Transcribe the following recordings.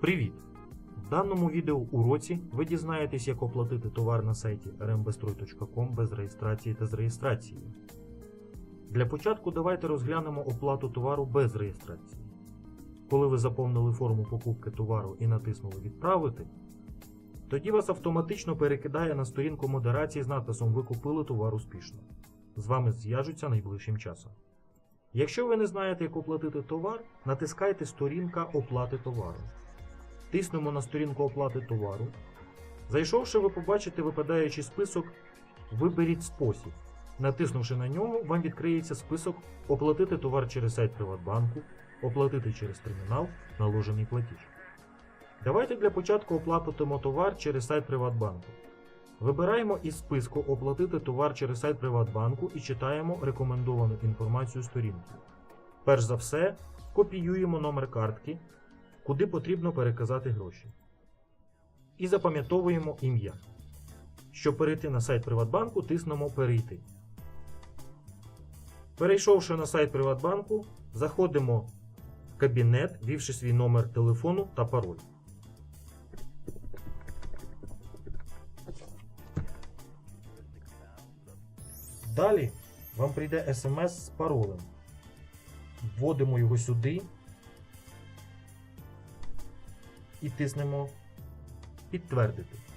Привіт! В даному відеоуроці ви дізнаєтесь, як оплатити товар на сайті rmbestroy.com без реєстрації та з реєстрацією. Для початку давайте розглянемо оплату товару без реєстрації. Коли ви заповнили форму покупки товару і натиснули Відправити, тоді вас автоматично перекидає на сторінку модерації з надписом Ви купили товар успішно. З вами зв'яжуться найближчим часом. Якщо ви не знаєте, як оплатити товар, натискайте сторінка оплати товару. Тиснемо на сторінку оплати товару. Зайшовши, ви побачите випадаючий список Виберіть спосіб. Натиснувши на нього, вам відкриється список Оплатити товар через сайт Приватбанку, оплатити через термінал, наложений платіж. Давайте для початку оплатимо товар через сайт Приватбанку. Вибираємо із списку Оплатити товар через сайт Приватбанку і читаємо рекомендовану інформацію сторінки. Перш за все, копіюємо номер картки, куди потрібно переказати гроші. І запам'ятовуємо ім'я. Щоб перейти на сайт Приватбанку, тиснемо Перейти. Перейшовши на сайт Приватбанку, заходимо кабінет, ввівши свій номер телефону та пароль. Далі вам прийде смс з паролем. Вводимо його сюди і тиснемо Підтвердити.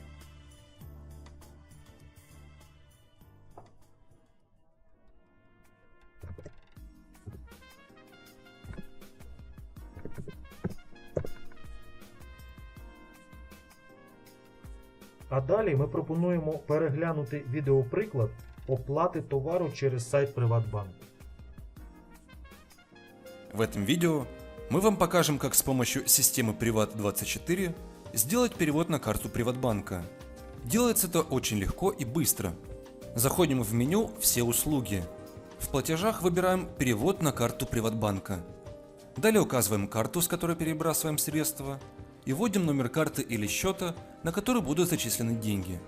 А далі ми пропонуємо переглянути відеоприклад оплати товару через сайт Приватбанку. В этом видео мы вам покажем, как с помощью системы Privat24 сделать перевод на карту Приватбанка. Делается это очень легко и быстро. Заходим в меню «Все услуги». В платежах выбираем «Перевод на карту Приватбанка». Далее указываем карту, с которой перебрасываем средства, и вводим номер карты или счета, на который будут зачислены деньги.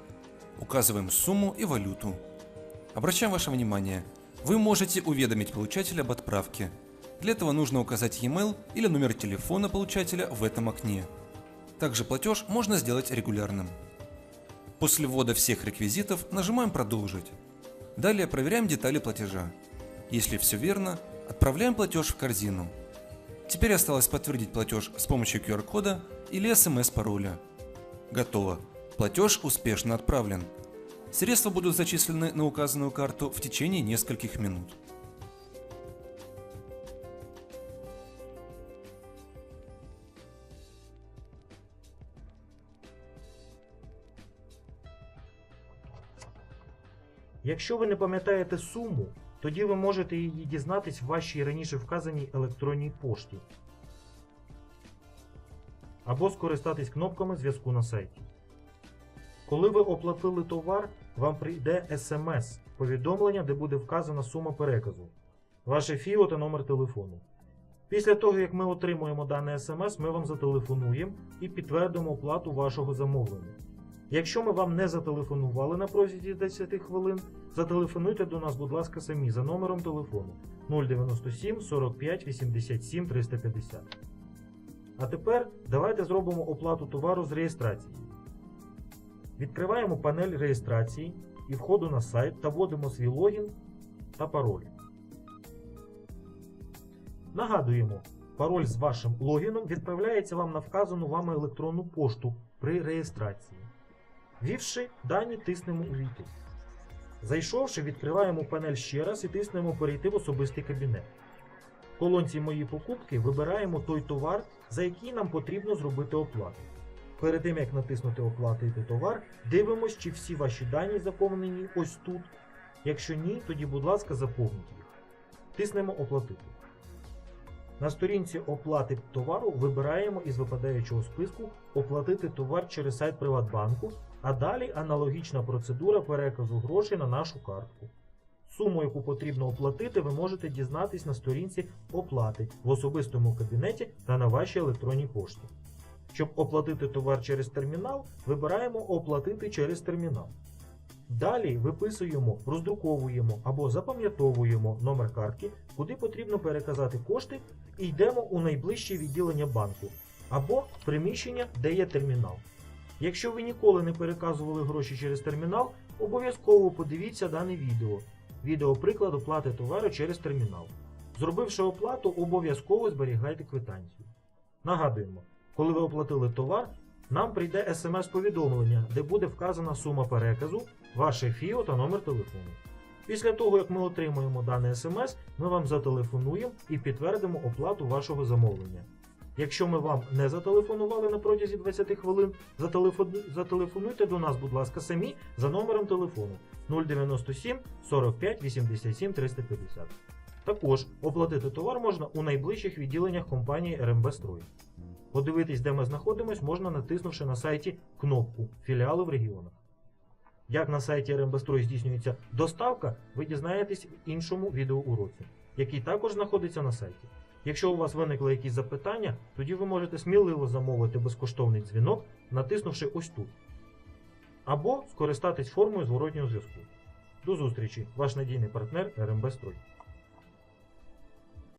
Указываем сумму и валюту. Обращаем ваше внимание, вы можете уведомить получателя об отправке. Для этого нужно указать e-mail или номер телефона получателя в этом окне. Также платеж можно сделать регулярным. После ввода всех реквизитов нажимаем «Продолжить». Далее проверяем детали платежа. Если все верно, отправляем платеж в корзину. Теперь осталось подтвердить платеж с помощью QR-кода или смс-пароля. Готово. Платеж успешно отправлен. Средства будут зачислены на указанную карту в течение нескольких минут. Якщо ви не пам'ятаєте суму, тоді ви можете її дізнатись в вашій раніше вказаній електронній пошті. Або скористатись кнопками зв'язку на сайті. Коли ви оплатили товар, вам прийде смс повідомлення, де буде вказана сума переказу, ваше ФІО та номер телефону. Після того, як ми отримуємо дане смс, ми вам зателефонуємо і підтвердимо оплату вашого замовлення. Якщо ми вам не зателефонували на протязі 10 хвилин, зателефонуйте до нас, будь ласка, самі за номером телефону 097 45 87 350. А тепер давайте зробимо оплату товару з реєстрації. Відкриваємо панель реєстрації і входу на сайт та вводимо свій логін та пароль. Нагадуємо, пароль з вашим логіном відправляється вам на вказану вами електронну пошту при реєстрації. Ввівши дані, тиснемо Увійти. Зайшовши, відкриваємо панель ще раз і тиснемо Перейти в особистий кабінет. В колонці Мої покупки вибираємо той товар, за який нам потрібно зробити оплату. Перед тим як натиснути Оплатити товар, дивимось, чи всі ваші дані заповнені ось тут. Якщо ні, тоді, будь ласка, заповніть їх. Тиснемо Оплатити. На сторінці оплати товару вибираємо із випадаючого списку Оплатити товар через сайт Приватбанку, а далі аналогічна процедура переказу грошей на нашу картку. Суму, яку потрібно оплатити, ви можете дізнатись на сторінці оплати в особистому кабінеті та на вашій електронній пошті. Щоб оплатити товар через термінал, вибираємо Оплатити через термінал. Далі виписуємо, роздруковуємо або запам'ятовуємо номер картки, куди потрібно переказати кошти, і йдемо у найближче відділення банку або приміщення, де є термінал. Якщо ви ніколи не переказували гроші через термінал, обов'язково подивіться дане відео. Відео приклад оплати товару через термінал. Зробивши оплату, обов'язково зберігайте квитанцію. Нагадуємо, коли ви оплатили товар, нам прийде смс-повідомлення, де буде вказана сума переказу, ваше ФІО та номер телефону. Після того, як ми отримаємо дане смс, ми вам зателефонуємо і підтвердимо оплату вашого замовлення. Якщо ми вам не зателефонували на протязі 20 хвилин, зателефонуйте до нас, будь ласка, самі за номером телефону 097 45 87 350. Також оплатити товар можна у найближчих відділеннях компанії РМБ Строй. Подивитись, де ми знаходимось, можна натиснувши на сайті кнопку Філіали в регіонах. Як на сайті РМБ Строй здійснюється доставка, ви дізнаєтесь в іншому відеоуроці, який також знаходиться на сайті. Якщо у вас виникли якісь запитання, тоді ви можете сміливо замовити безкоштовний дзвінок, натиснувши ось тут. Або скористатись формою зворотнього зв'язку. До зустрічі, ваш надійний партнер РМБ Строй.